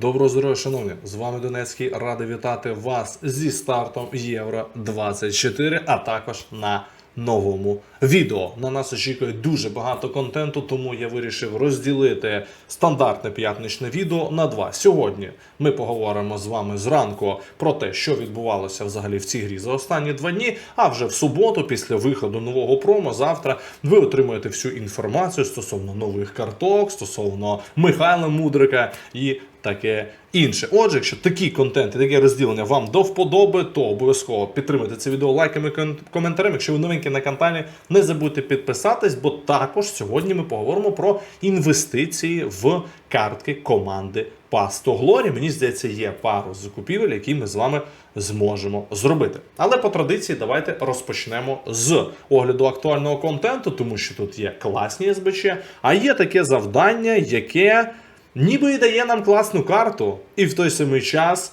Доброго здоров'я, шановні! З вами Донецький. Радий вітати вас зі стартом Євро 24, а також на новому відео. На нас очікує дуже багато контенту, тому я вирішив розділити стандартне п'ятничне відео на два. Сьогодні ми поговоримо з вами зранку про те, що відбувалося взагалі в цій грі за останні два дні. А вже в суботу, після виходу нового промо, завтра ви отримаєте всю інформацію стосовно нових карток, стосовно Михайла Мудрика і таке інше. Отже, якщо такий контент і таке розділення вам до вподоби, то обов'язково підтримуйте це відео лайками коментарем. Якщо ви новенькі на каналі, не забудьте підписатись, бо також сьогодні ми поговоримо про інвестиції в картки команди Пасто Глорі. Мені здається, є пару закупівель, які ми з вами зможемо зробити. Але по традиції давайте розпочнемо з огляду актуального контенту, тому що тут є класні СБЧ, а є таке завдання, яке ніби і дає нам класну карту, і в той самий час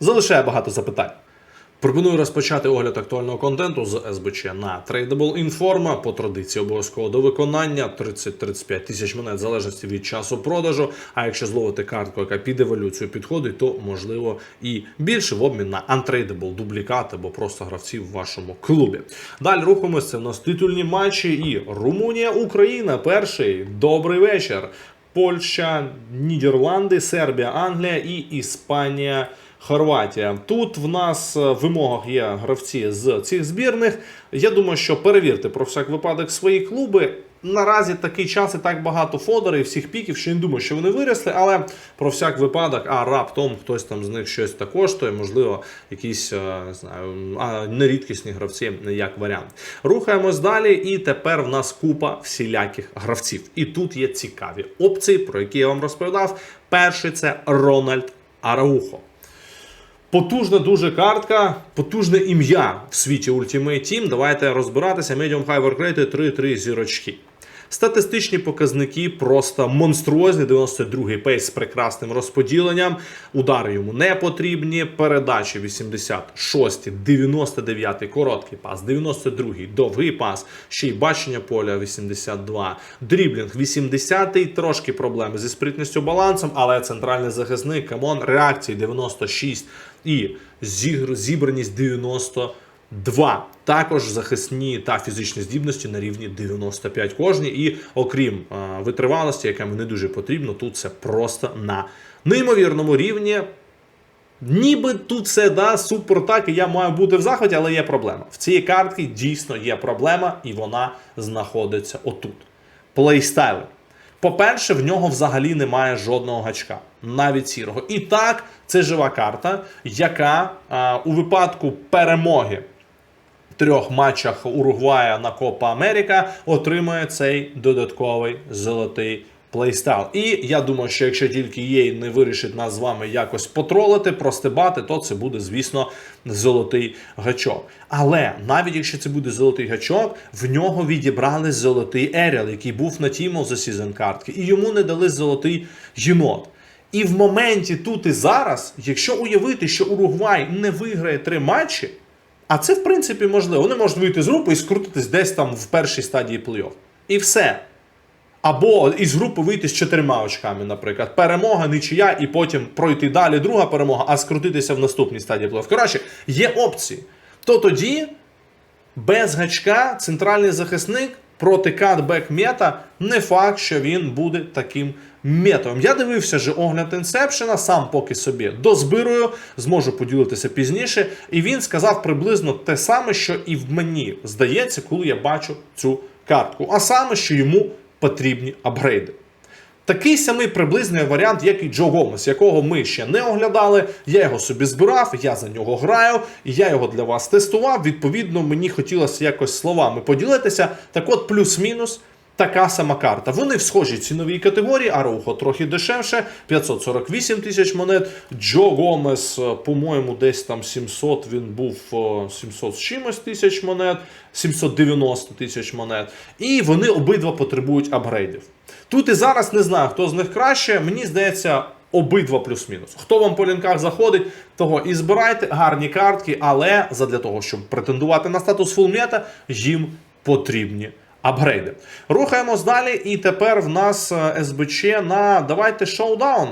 залишає багато запитань. Пропоную розпочати огляд актуального контенту з СБЧ на Tradable Informa. По традиції обов'язково до виконання 30-35 тисяч монет в залежності від часу продажу. А якщо зловити картку, яка під еволюцію підходить, то можливо і більше в обмін на Untradable дублікат або просто гравців в вашому клубі. Далі рухаємося. В нас титульні матчі і Румунія, Україна. Перший добрий вечір. Польща, Нідерланди, Сербія, Англія і Іспанія. Хорватія. Тут в нас е, в вимогах є гравці з цих збірних. Я думаю, що перевірте про всяк випадок свої клуби. Наразі такий час і так багато фодерів, всіх піків, що не думаю, що вони виросли, але про всяк випадок, а раптом хтось там з них щось та коштує, можливо, якісь е, не знаю, нерідкісні гравці як варіант. Рухаємось далі, і тепер в нас купа всіляких гравців. І тут є цікаві опції, про які я вам розповідав. Перший це Рональд Араухо. Потужна дуже картка, потужне ім'я в світі Ultimate Team. Давайте розбиратися. Medium High Work Rate 3-3 зірочки. Статистичні показники просто монструозні. 92-й пейс з прекрасним розподіленням. Удари йому не потрібні. Передачі 86-й, 99-й короткий пас, 92-й довгий пас, ще й бачення поля 82, дріблінг 80-й, трошки проблеми зі спритністю балансом, але центральний захисник, камон, реакції 96 і зібраність 92. Також захисні та фізичні здібності на рівні 95 кожні. І окрім е, витривалості, яка мені дуже потрібно, тут це просто на неймовірному рівні. Ніби тут все да, супер так, і я маю бути в захваті, але є проблема. В цій картці дійсно є проблема, і вона знаходиться отут. Плейстайли. По-перше, в нього взагалі немає жодного гачка, навіть сірого. І так, це жива карта, яка а, у випадку перемоги трьох матчах Уругвая на Копа Америка отримує цей додатковий золотий плейстайл. І я думаю, що якщо тільки їй не вирішить нас з вами якось потролити, простебати, то це буде, звісно, золотий гачок. Але навіть якщо це буде золотий гачок, в нього відібрали золотий Еріал, який був на Team of the картки, і йому не дали золотий єнот. І в моменті тут і зараз, якщо уявити, що Уругвай не виграє три матчі, а це в принципі можливо. Вони можуть вийти з групи і скрутитись десь там в першій стадії плей-офф. І все. Або із групи вийти з чотирма очками, наприклад. Перемога, нічия, і потім пройти далі друга перемога, а скрутитися в наступній стадії плей-офф. Коротше, є опції. То тоді без гачка центральний захисник проти катбек мета не факт, що він буде таким метом. Я дивився же огляд інсепшена, сам поки собі дозбирую, зможу поділитися пізніше. І він сказав приблизно те саме, що і в мені здається, коли я бачу цю картку. А саме, що йому потрібні апгрейди. Такий самий приблизний варіант, як і Джо Гомес, якого ми ще не оглядали. Я його собі збирав, я за нього граю, я його для вас тестував. Відповідно, мені хотілося якось словами поділитися. Так от, плюс-мінус. Така сама карта. Вони в схожій ціновій категорії, Араухо трохи дешевше, 548 тисяч монет. Джо Гомес, е, по-моєму, десь там 700, він був е, 700 з чимось тисяч монет, 790 тисяч монет. І вони обидва потребують апгрейдів. Тут і зараз не знаю, хто з них краще. Мені здається, обидва плюс-мінус. Хто вам по лінках заходить, того і збирайте гарні картки, але задля того, щоб претендувати на статус фулмета, їм потрібні апгрейди. Рухаємось далі, і тепер в нас е, СБЧ на давайте шоудаун.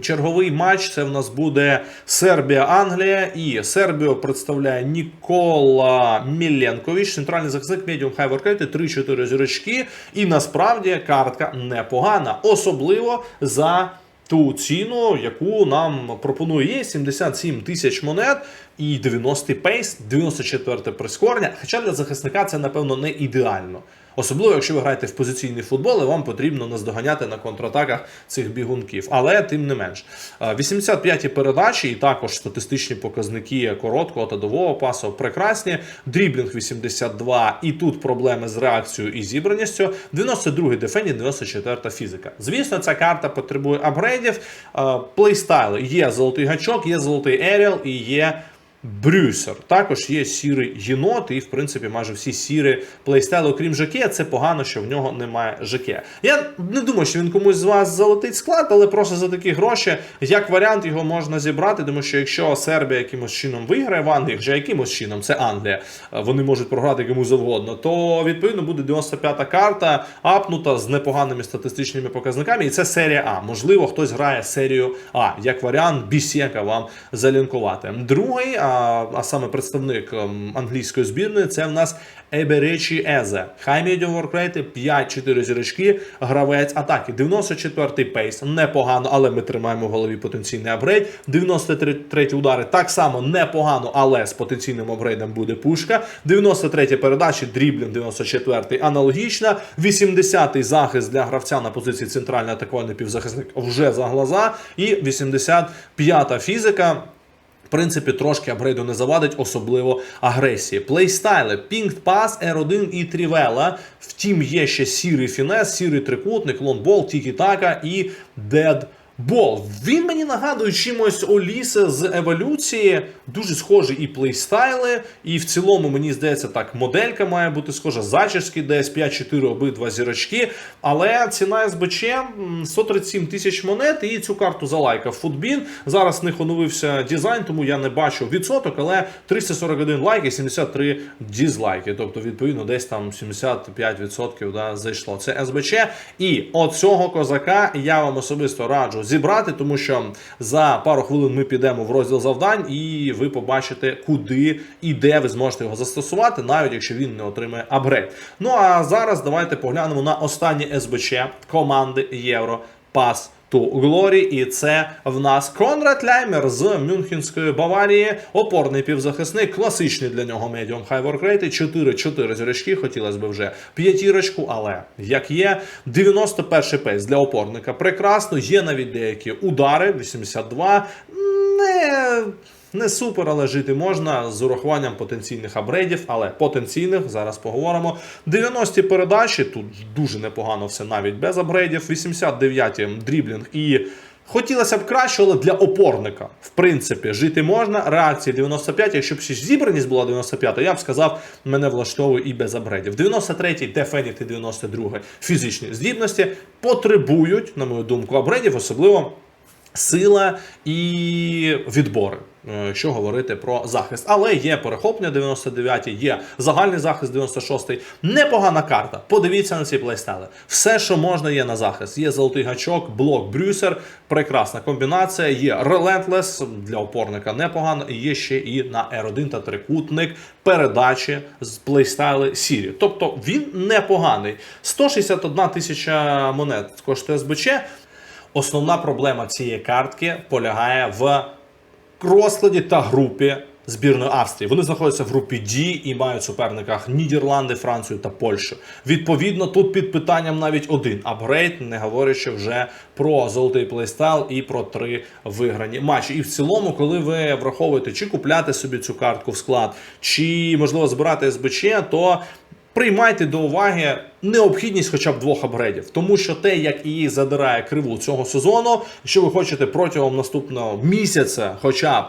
Черговий матч це в нас буде Сербія-Англія. І Сербію представляє Нікола Міленкович, центральний захисник медіум хай воркети, 3-4 зірочки. І насправді картка непогана, особливо за. Ту ціну, яку нам пропонує є 77 тисяч монет і 90 пейс, 94 прискорення. Хоча для захисника це, напевно, не ідеально. Особливо, якщо ви граєте в позиційний футбол, і вам потрібно наздоганяти на контратаках цих бігунків. Але тим не менш, 85-ті передачі і також статистичні показники короткого та довгого пасу прекрасні. Дріблінг 82, і тут проблеми з реакцією і зібраністю. 92-й дефенді, 94-та фізика. Звісно, ця карта потребує апгрейдів. Плейстайли є золотий гачок, є золотий еріал і є. Брюсер. Також є сірий єнот, і в принципі майже всі сірі плейстайли, окрім ЖК, це погано, що в нього немає ЖК. Я не думаю, що він комусь з вас залетить склад, але просто за такі гроші, як варіант, його можна зібрати, тому що якщо Сербія якимось чином виграє в Англії, вже якимось чином, це Англія, вони можуть програти кому завгодно, то відповідно буде 95-та карта, апнута з непоганими статистичними показниками, і це серія А. Можливо, хтось грає серію А, як варіант бісєка вам залінкувати. Другий а саме представник ем, англійської збірної, це в нас Еберечі Езе. Хай медіум воркрейти 5-4 зірочки, гравець атаки. 94-й пейс, непогано, але ми тримаємо в голові потенційний апгрейд. 93 удари так само непогано, але з потенційним апгрейдом буде пушка. 93 передачі, дріблінг 94-й аналогічна. 80-й захист для гравця на позиції центральний атакувальний півзахисник вже за глаза. І 85-та фізика. Принципі, трошки апгрейду не завадить, особливо агресії. Плейстайли, Пінг Пас, R1 і Трівела. Втім, є ще сірий фінес, сірий трикутник, лонбол, Тікі-Така і Дед. Бол, він мені нагадує чимось Олісе з еволюції. Дуже схожі і плейстайли, і в цілому, мені здається, так, моделька має бути схожа. Зачіски, десь 5-4 обидва зірочки. Але ціна СБЧ 137 тисяч монет, і цю карту залайкав Футбін. Зараз в них оновився дизайн, тому я не бачу відсоток, але 341 лайк і 73 дізлайки. Тобто, відповідно, десь там 75% да, зайшло. Це СБЧ. І от цього козака я вам особисто раджу зібрати, тому що за пару хвилин ми підемо в розділ завдань, і ви побачите, куди і де ви зможете його застосувати, навіть якщо він не отримає апгрейд. Ну а зараз давайте поглянемо на останні СБЧ команди Євро Пас. Ту Глорі, і це в нас Конрад Ляймер з Мюнхенської Баварії, опорний півзахисник, класичний для нього медіум хайворкрейти. 4-4 зірочки, хотілося б вже п'ятірочку, але як є, 91-й пейс для опорника. Прекрасно, є навіть деякі удари, 82, не не супер, але жити можна з урахуванням потенційних апгрейдів, але потенційних, зараз поговоримо. 90-ті передачі, тут дуже непогано все навіть без апгрейдів. 89-ті дріблінг і. Хотілося б краще, але для опорника, в принципі, жити можна. Реакція 95, якщо б ще зібраність була 95, я б сказав, мене влаштовує і без апгрейдів. 93-й, Дефеніти 92 фізичні здібності потребують, на мою думку, апгрейдів, особливо сила і відбори. е, Що говорити про захист, але є перехоплення 99, є загальний захист 96-й. Непогана карта. Подивіться на ці плейстайли. Все, що можна, є на захист. Є золотий гачок, блок Брюсер, прекрасна комбінація. Є Relentless для опорника непогано. Є ще і на R1 та трикутник передачі з плейстайли Сірі. Тобто він непоганий. 161 тисяча монет коштує СБЧ. Основна проблема цієї картки полягає в розкладі та групі збірної Австрії. Вони знаходяться в групі D і мають суперниках Нідерланди, Францію та Польщу. Відповідно, тут під питанням навіть один апгрейд, не говорячи вже про золотий плейстайл і про три виграні матчі. І в цілому, коли ви враховуєте, чи купляти собі цю картку в склад, чи можливо збирати СБЧ, то Приймайте до уваги необхідність хоча б двох апгрейдів, тому що те, як її задирає криву цього сезону, що ви хочете протягом наступного місяця, хоча б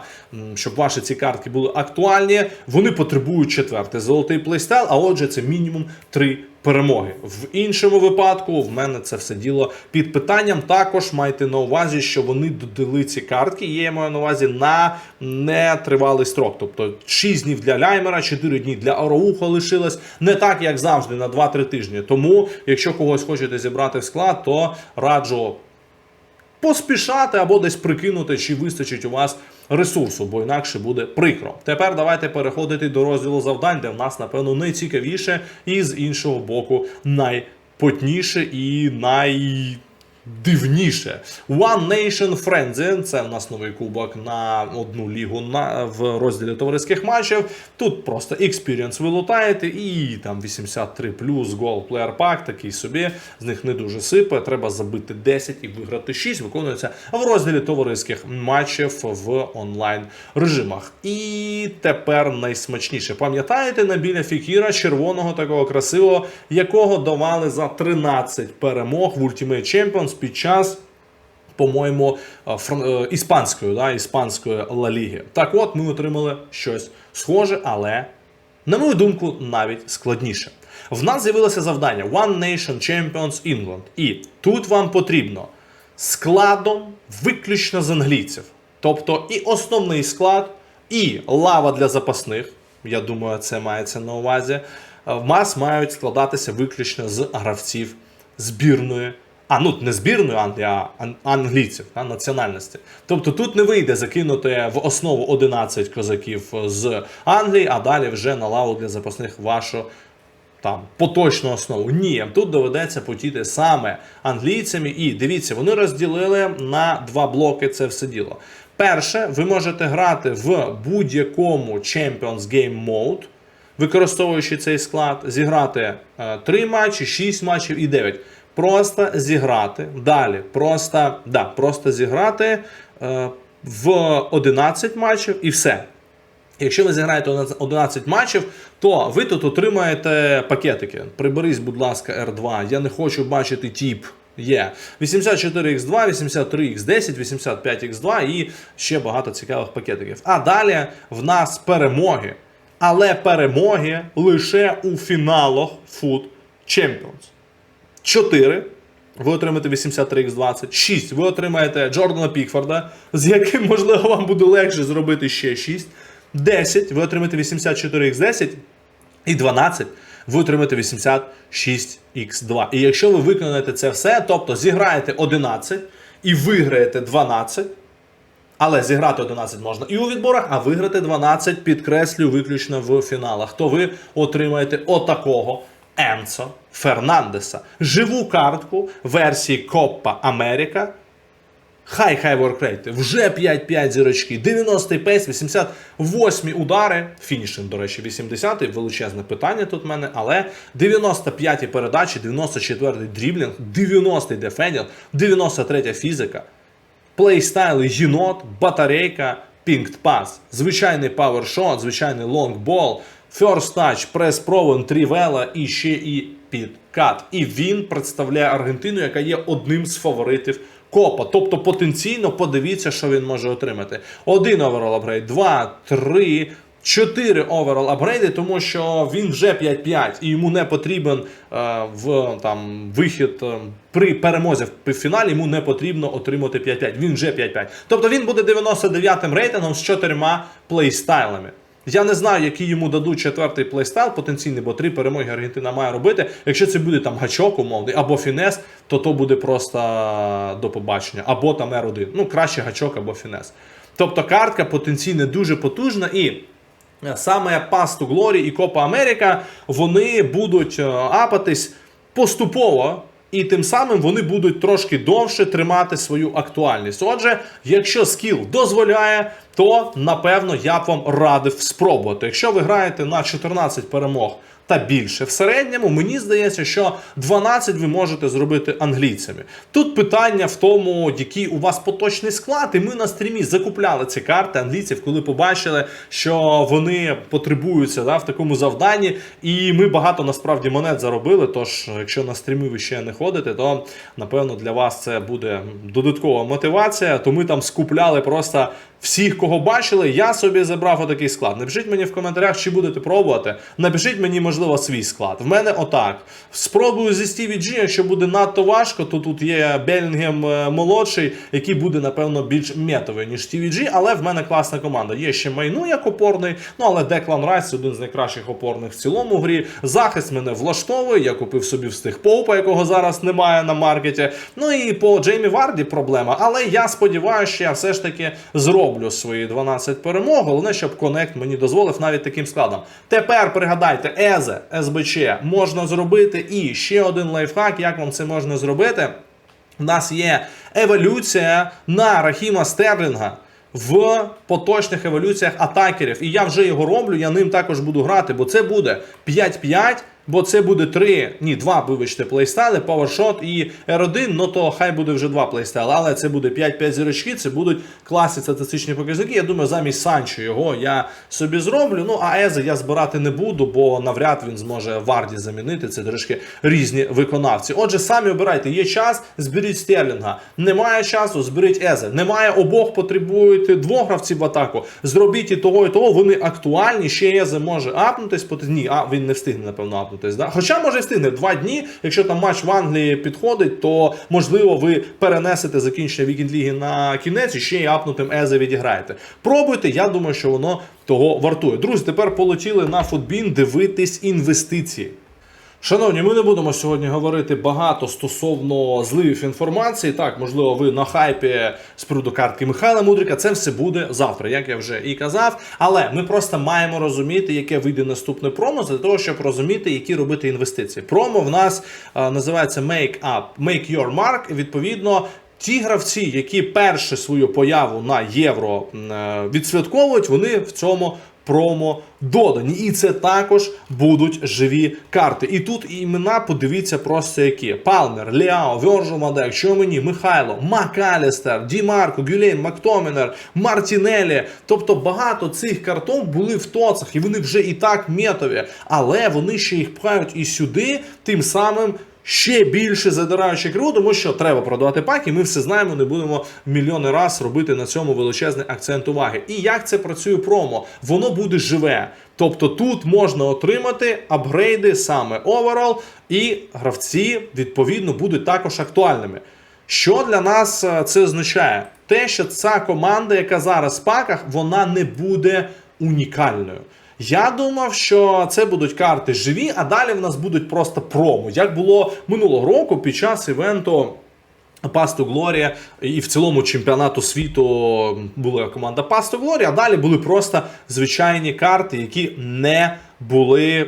щоб ваші ці картки були актуальні, вони потребують четвертий золотий плейстайл, а отже, це мінімум три перемоги. В іншому випадку в мене це все діло під питанням. Також майте на увазі, що вони додали ці картки. Є я маю на увазі на нетривалий строк. Тобто 6 днів для Ляймера, 4 дні для Ароуха лишилось. Не так, як завжди, на 2-3 тижні. Тому, якщо когось хочете зібрати в склад, то раджу поспішати або десь прикинути, чи вистачить у вас ресурсу, бо інакше буде прикро. Тепер давайте переходити до розділу завдань, де в нас, напевно, найцікавіше і з іншого боку найпотніше і най. Дивніше. One Nation Frenzy, це у нас новий кубок на одну лігу на, в розділі товариських матчів. Тут просто Experience ви лутаєте і там 83 плюс Gold Player Pack, такий собі, з них не дуже сипе. Треба забити 10 і виграти 6. Виконується в розділі товариських матчів в онлайн режимах. І тепер найсмачніше. Пам'ятаєте на біля Фікіра червоного такого красивого, якого давали за 13 перемог в Ultimate Champions під час. По-моєму, е, е, іспанської, да, іспанської Ла Ліги. Так от ми отримали щось схоже, але, на мою думку, навіть складніше. В нас з'явилося завдання One Nation Champions England. І тут вам потрібно складом виключно з англійців. Тобто і основний склад, і лава для запасних. Я думаю, це мається на увазі. е, В нас мають складатися виключно з гравців збірної. А ну не збірної Англії, а англійців та, національності. Тобто тут не вийде закинути в основу 11 козаків з Англії, а далі вже на лаву для запасних вашу там поточну основу. Ні, тут доведеться потіти саме англійцями. І дивіться, вони розділили на два блоки це все діло. Перше, ви можете грати в будь-якому Champions Game Mode, використовуючи цей склад, зіграти е, 3 матчі, 6 матчів і 9. Просто зіграти. Далі, просто, да, просто зіграти е, в 11 матчів і все. Якщо ви зіграєте 11 матчів, то ви тут отримаєте пакетики. Приберись, будь ласка, R2. Я не хочу бачити тіп. Є 84x2, 83x10, 85x2 і ще багато цікавих пакетиків. А далі в нас перемоги. Але перемоги лише у фіналах Food Champions. 4. Ви отримаєте 83x20. 6. Ви отримаєте Джордана Пікфорда, з яким, можливо, вам буде легше зробити ще 6. 10. Ви отримаєте 84x10. І 12. Ви отримаєте 86x2. І якщо ви виконаєте це все, тобто зіграєте 11 і виграєте 12. Але зіграти 11 можна і у відборах, а виграти 12 підкреслю виключно в фіналах. То ви отримаєте отакого Енцо Фернандеса. Живу картку версії Коппа Америка. Хай хай воркрейти. Вже 5-5 зірочки, 90-й пейс, 88 удари. Фінішинг, до речі, 80-й. Величезне питання тут в мене. Але 95-ті передачі, 94-й дріблінг, 90-й дефендінг, 93-я фізика. Плейстайли єнот, батарейка, пінкт пас, звичайний павершот, звичайний лонгбол, first touch, прес провен, трівела і ще і підкат. І він представляє Аргентину, яка є одним з фаворитів Копа. Тобто потенційно подивіться, що він може отримати. Один оверол апгрейд, два, три. 4 оверол апгрейди, тому що він вже 5-5 і йому не потрібен е, в там вихід е, при перемозі в півфіналі. Йому не потрібно отримати 5-5. Він вже 5-5. Тобто він буде 99-м рейтингом з чотирма плейстайлами. Я не знаю, який йому дадуть четвертий плейстайл потенційний, бо три перемоги Аргентина має робити. Якщо це буде там гачок умовний або фінес, то то буде просто до побачення, або там R1. Ну, краще гачок або фінес. Тобто картка потенційно дуже потужна і. Саме Pass to Glory і Copa Америка вони будуть е, апатись поступово, і тим самим вони будуть трошки довше тримати свою актуальність. Отже, якщо скіл дозволяє, то напевно я б вам радив спробувати. Якщо ви граєте на 14 перемог та більше в середньому, мені здається, що 12 ви можете зробити англійцями. Тут питання в тому, який у вас поточний склад, і ми на стрімі закупляли ці карти англійців, коли побачили, що вони потребуються да, в такому завданні. І ми багато насправді монет заробили. Тож, якщо на стрімі ви ще не ходите, то напевно для вас це буде додаткова мотивація. То ми там скупляли просто. Всіх, кого бачили, я собі забрав отакий склад. Напишіть мені в коментарях, чи будете пробувати. Напишіть мені, можливо. Можливо, свій склад. В мене отак. Спробую зі Стіві Джі, якщо буде надто важко, то тут є Белінгем е, молодший, який буде, напевно, більш метовий, ніж Стіві Джі, але в мене класна команда. Є ще Майну як опорний, ну але Деклан Райс один з найкращих опорних в цілому грі. Захист мене влаштовує. Я купив собі встиг Поупа, якого зараз немає на маркеті. Ну і по Джеймі Варді проблема. Але я сподіваюся, що я все ж таки зроблю свої 12 перемог. Головне, щоб Конект мені дозволив навіть таким складом. Тепер пригадайте, Езе, СБЧ можна зробити. І ще один лайфхак, як вам це можна зробити. У нас є еволюція на Рахіма Стерлінга в поточних еволюціях атакерів. І я вже його роблю, я ним також буду грати, бо це буде 5-5. Бо це буде три, ні, два, вибачте, плейстайли, PowerShot і R1, ну то хай буде вже два плейстайли, але це буде 5-5 зірочки, це будуть класні статистичні показники. Я думаю, замість Санчо його я собі зроблю. Ну, а Ези я збирати не буду, бо навряд він зможе Варді замінити. Це трошки різні виконавці. Отже, самі обирайте, є час, зберіть Стерлінга. Немає часу, зберіть Езе. Немає обох, потребуєте двох гравців в атаку. Зробіть і того, і того. Вони актуальні. Ще Езе може апнутись, поти- ні, а він не встигне, напевно, апнутись. Да? Хоча може встигне два дні. Якщо там матч в Англії підходить, то можливо ви перенесете закінчення вікінд ліги на кінець і ще й апнутим Езе відіграєте. Пробуйте, я думаю, що воно того вартує. Друзі, тепер полетіли на футбін дивитись інвестиції. Шановні, ми не будемо сьогодні говорити багато стосовно зливів інформації. Так, можливо, ви на хайпі з приводу картки Михайла Мудрика. Це все буде завтра, як я вже і казав. Але ми просто маємо розуміти, яке вийде наступне промо, для того, щоб розуміти, які робити інвестиції. Промо в нас е, називається Make Up, Make Your Mark. Відповідно. Ті гравці, які перше свою появу на євро е, відсвятковують, вони в цьому промо додані. І це також будуть живі карти. І тут імена, подивіться просто які: Палмер, Ліао, Вьоржу Мадек, Чомені, Михайло, Макалістер, Ді Марко, Гюлейн, Мактомінер, Мартінелі. Тобто багато цих карток були в тоцах, і вони вже і так метові. Але вони ще їх пхають і сюди, тим самим. Ще більше задираючи криву, тому що треба продавати паки. Ми все знаємо, не будемо мільйони раз робити на цьому величезний акцент уваги. І як це працює промо? Воно буде живе. Тобто тут можна отримати апгрейди саме оверол, і гравці відповідно будуть також актуальними. Що для нас е, це означає? Те, що ця команда, яка зараз в паках, вона не буде унікальною. Я думав, що це будуть карти живі, а далі в нас будуть просто промо. Як було минулого року під час івенту Пасту Глорія і в цілому чемпіонату світу була команда Пасту Глорія, а далі були просто звичайні карти, які не були е,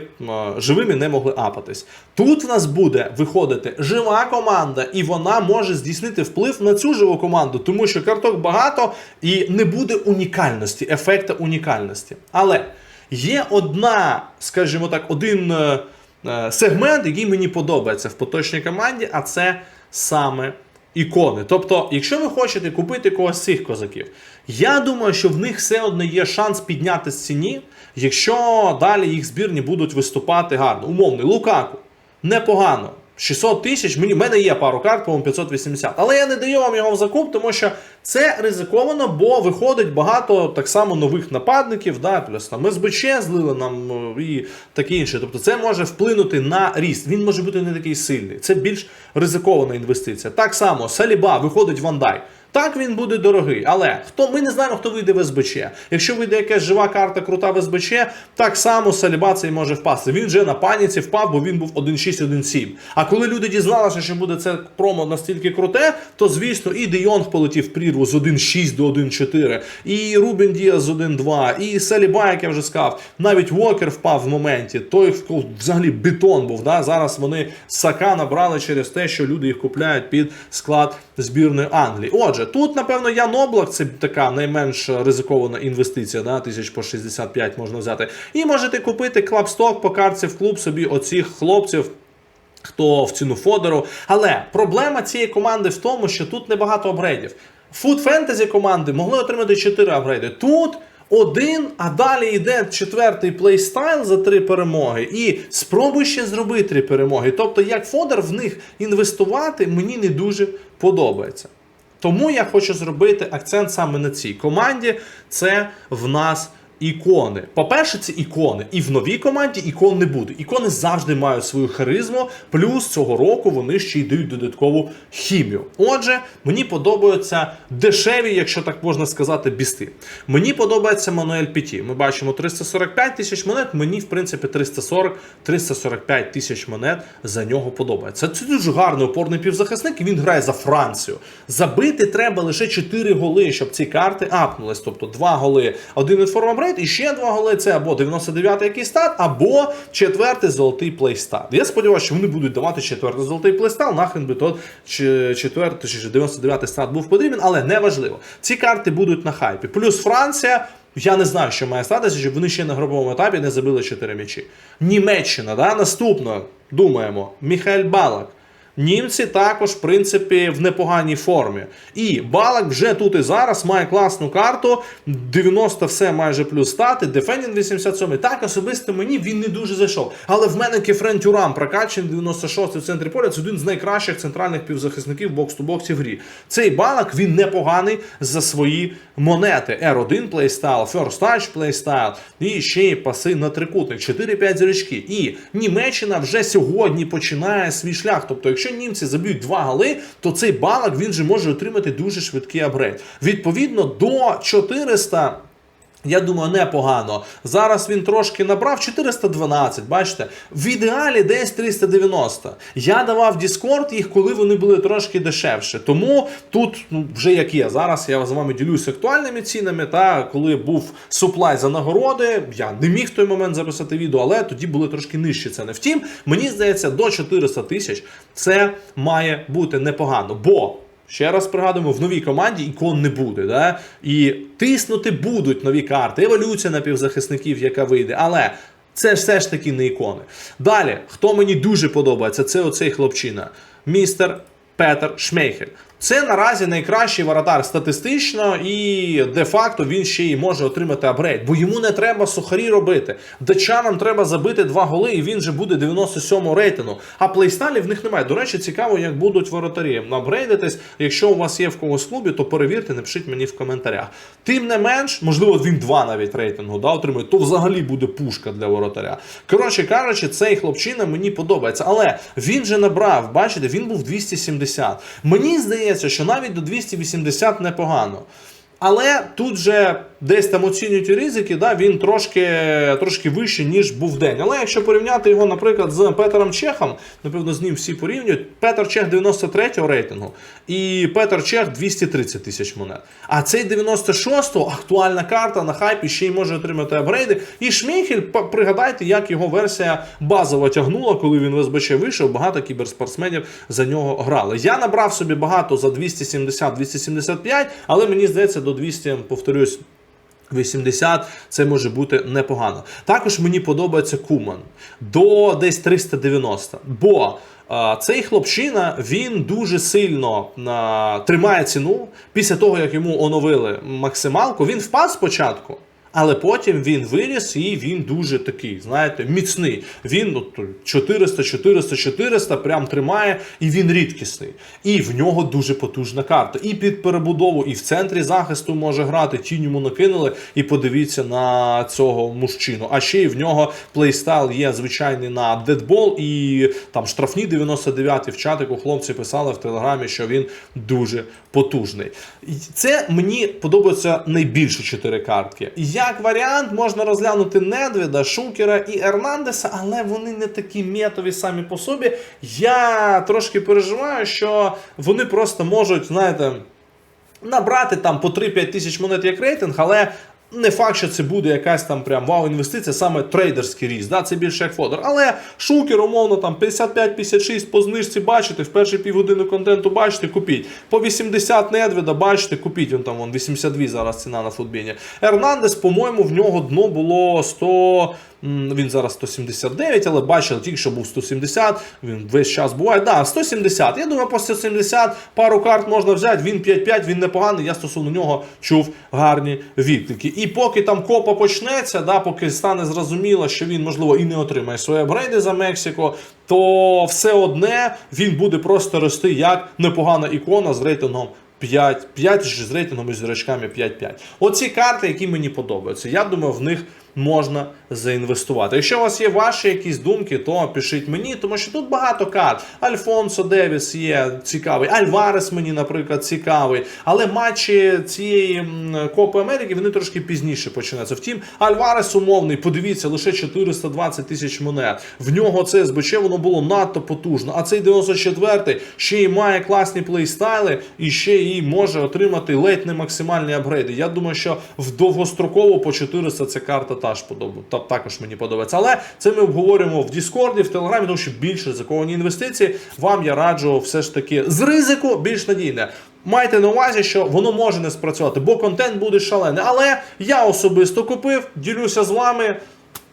живими, не могли апатись. Тут в нас буде виходити жива команда, і вона може здійснити вплив на цю живу команду, тому що карток багато і не буде унікальності, ефекта унікальності. Але є одна, скажімо так, один е, е, сегмент, який мені подобається в поточній команді, а це саме ікони. Тобто, якщо ви хочете купити когось з цих козаків, я думаю, що в них все одно є шанс підняти з ціні, якщо далі їх збірні будуть виступати гарно. Умовний Лукаку. Непогано. 600 тисяч, мені в мене є пару карт, по-моєму, 580. Але я не даю вам його в закуп, тому що це ризиковано, бо виходить багато так само нових нападників, да, плюс там СБЧ злили нам е, і таке інше. Тобто це може вплинути на ріст. Він може бути не такий сильний. Це більш ризикована інвестиція. Так само Саліба виходить Вандай. Так він буде дорогий, але хто ми не знаємо, хто вийде в СБЧ. Якщо вийде якась жива карта крута в СБЧ, так само Саліба цей може впасти. Він вже на паніці впав, бо він був 1.6-1.7. А коли люди дізналися, що буде це промо настільки круте, то звісно і Де Йонг полетів в прірву з 1.6 до 1.4, і Рубен Діас з 1.2, і Саліба, як я вже сказав, навіть Уокер впав в моменті. Той взагалі бетон був. Да? Зараз вони Сака набрали через те, що люди їх купляють під склад збірної Англії. Отже, тут, напевно, Ян Облак, це така найменш ризикована інвестиція, да? тисяч по 65 можна взяти. І можете купити клабсток по картці в клуб собі оцих хлопців. Хто в ціну Фодору. Але проблема цієї команди в тому, що тут небагато апгрейдів. Фуд фентезі команди могли отримати 4 апгрейди. Тут один, а далі йде четвертий плейстайл за три перемоги. І спробуй ще зробити три перемоги. Тобто, як Фодор в них інвестувати, мені не дуже подобається. Тому я хочу зробити акцент саме на цій команді. Це в нас ікони. По-перше, це ікони. І в новій команді ікон не буде. Ікони завжди мають свою харизму, плюс цього року вони ще й дають додаткову хімію. Отже, мені подобаються дешеві, якщо так можна сказати, бісти. Мені подобається Мануель Піті. Ми бачимо 345 тисяч монет. Мені, в принципі, 340-345 тисяч монет за нього подобається. Це дуже гарний опорний півзахисник, і він грає за Францію. Забити треба лише 4 голи, щоб ці карти апнулись. Тобто 2 голи, один від формабрейд, і ще 2 голи це або 99-й якийсь стат, або четвертий золотий плейстат. Я сподіваюся, що вони будуть давати четвертий золотий плейстат. Нахрен би тот четвертий чи 99-й стат був потрібен, але неважливо. Ці карти будуть на хайпі. Плюс Франція. Я не знаю, що має статися, щоб вони ще на груповому етапі не забили 4 м'ячі. Німеччина, да? наступно, думаємо, Міхаель Балак. Німці також, в принципі, в непоганій формі. І Балак вже тут і зараз має класну карту. 90 все майже плюс стати. Дефендінг 87. Так, особисто мені він не дуже зайшов. Але в мене Кефрен Тюрам прокачаний 96 в центрі поля. Це один з найкращих центральних півзахисників бокс-ту-боксі в грі. Цей Балак він непоганий за свої монети. R1 плейстайл, First Touch плейстайл і ще й паси на трикутник. 4-5 зірочки. І Німеччина вже сьогодні починає свій шлях. Тобто, якщо німці заб'ють два гали, то цей балак він же може отримати дуже швидкий апгрейд. Відповідно до 400 я думаю, непогано. Зараз він трошки набрав 412, бачите? В ідеалі десь 390. Я давав Discord їх, коли вони були трошки дешевше. Тому тут ну, вже як є. Зараз я з вами ділюсь актуальними цінами. Та коли був суплай за нагороди, я не міг в той момент записати відео, але тоді були трошки нижчі ціни. Втім, мені здається, до 400 тисяч це має бути непогано. Бо. Ще раз пригадуємо, в новій команді ікон не буде. Да? І тиснути будуть нові карти, еволюція напівзахисників, яка вийде. Але це все ж таки не ікони. Далі, хто мені дуже подобається, це оцей хлопчина. Містер Петер Шмейхель. Це наразі найкращий воротар статистично, і де-факто він ще й може отримати апгрейд, бо йому не треба сухарі робити. Датчанам треба забити два голи, і він же буде 97 рейтингу. А плейстайлів в них немає. До речі, цікаво, як будуть воротарі апгрейдитись. Якщо у вас є в когось клубі, то перевірте, напишіть мені в коментарях. Тим не менш, можливо, він два навіть рейтингу да, отримує, то взагалі буде пушка для воротаря. Коротше кажучи, цей хлопчина мені подобається. Але він же набрав, бачите, він був 270. Мені здається, що навіть до 280 непогано. Але тут же десь там оцінюють ризики, да, він трошки, трошки вищий, ніж був день. Але якщо порівняти його, наприклад, з Петером Чехом, напевно, з ним всі порівнюють. Петер Чех 93-го рейтингу і Петер Чех 230 тисяч монет. А цей 96-го актуальна карта на хайпі ще й може отримати апгрейди. І Шмейхель, п- пригадайте, як його версія базово тягнула, коли він в СБЧ вийшов. Багато кіберспортсменів за нього грали. Я набрав собі багато за 270-275, але мені здається, до 200, повторюсь. 80 це може бути непогано. Також мені подобається Куман до десь 390. Бо е, цей хлопчина він дуже сильно е, тримає ціну після того, як йому оновили максималку. Він впав спочатку. Але потім він виріс і він дуже такий, знаєте, міцний. Він то 400, 400, 400 прям тримає, і він рідкісний. І в нього дуже потужна карта. І під перебудову, і в центрі захисту може грати. Тінь йому накинули. І подивіться на цього мужчину. А ще й в нього плейстайл є звичайний на дедбол, і там штрафні 99 в чатику хлопці писали в телеграмі, що він дуже потужний. Це мені подобаються найбільше чотири картки. Як варіант можна розглянути Недвіда, Шукера і Ернандеса, але вони не такі метові самі по собі. Я трошки переживаю, що вони просто можуть, знаєте, набрати там по 3-5 тисяч монет як рейтинг, але. Не факт, що це буде якась там прям вау-інвестиція, саме трейдерський ріст. Да? Це більше як фодер. Але шукер, умовно, там 55-56 по знижці бачите, в перші півгодини контенту бачите, купіть. По 80 недвіда бачите, купіть. Він там вон, 82 зараз ціна на футбіні. Ернандес, по-моєму, в нього дно було 100. Він зараз 179, але бачили, тільки що був 170. Він весь час буває. Да, 170. Я думаю, по 170 пару карт можна взяти. Він 5-5, він непоганий. Я стосовно нього чув гарні відклики. І поки там копа почнеться, да, поки стане зрозуміло, що він, можливо, і не отримає свої апгрейди за Мексико, то все одне він буде просто рости як непогана ікона з рейтингом 5, 5 з рейтингом і зірочками 5-5. Оці карти, які мені подобаються, я думаю, в них можна заінвестувати. Якщо у вас є ваші якісь думки, то пишіть мені, тому що тут багато карт. Альфонсо Девіс є цікавий, Альварес мені, наприклад, цікавий. Але матчі цієї Копи Америки вони трошки пізніше починаються. Втім, Альварес умовний, подивіться, лише 420 тисяч монет. В нього це СБЧ воно було надто потужно. А цей 94-й ще й має класні плейстайли і ще і може отримати ледь не максимальні апгрейди. Я думаю, що в довгостроково по 400 ця карта теж подобається. Та також мені подобається. Але це ми обговорюємо в Діскорді, в Телеграмі, тому що більш ризиковані інвестиції. Вам я раджу все ж таки з ризику більш надійне. Майте на увазі, що воно може не спрацювати, бо контент буде шалений. Але я особисто купив, ділюся з вами.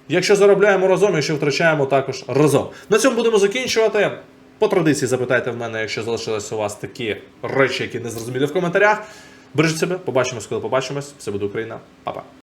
Якщо заробляємо разом, якщо втрачаємо також разом. На цьому будемо закінчувати. По традиції запитайте в мене, якщо залишились у вас такі речі, які не зрозумілі в коментарях. Бережіть себе, побачимось, коли побачимось. Все буде Україна. Па-па.